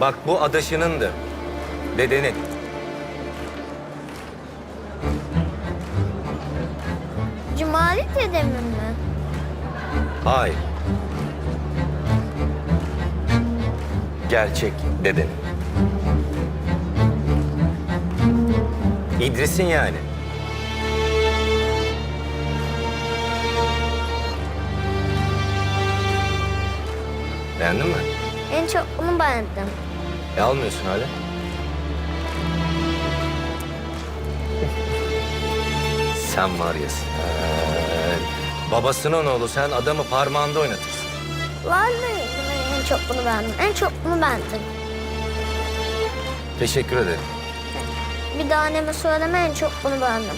Bak bu adaşınındı. Dedenin. Cumali dedemin mi? Hayır. Gerçek dedenin. İdris'in yani. Beğendin mi? En çok bunu beğendim. E almıyorsun hala. sen var ya sen. Babasının oğlu sen adamı parmağında oynatırsın. Vallahi en çok bunu beğendim. En çok bunu beğendim. Teşekkür ederim. Bir daha anneme söyleme en çok bunu beğendim.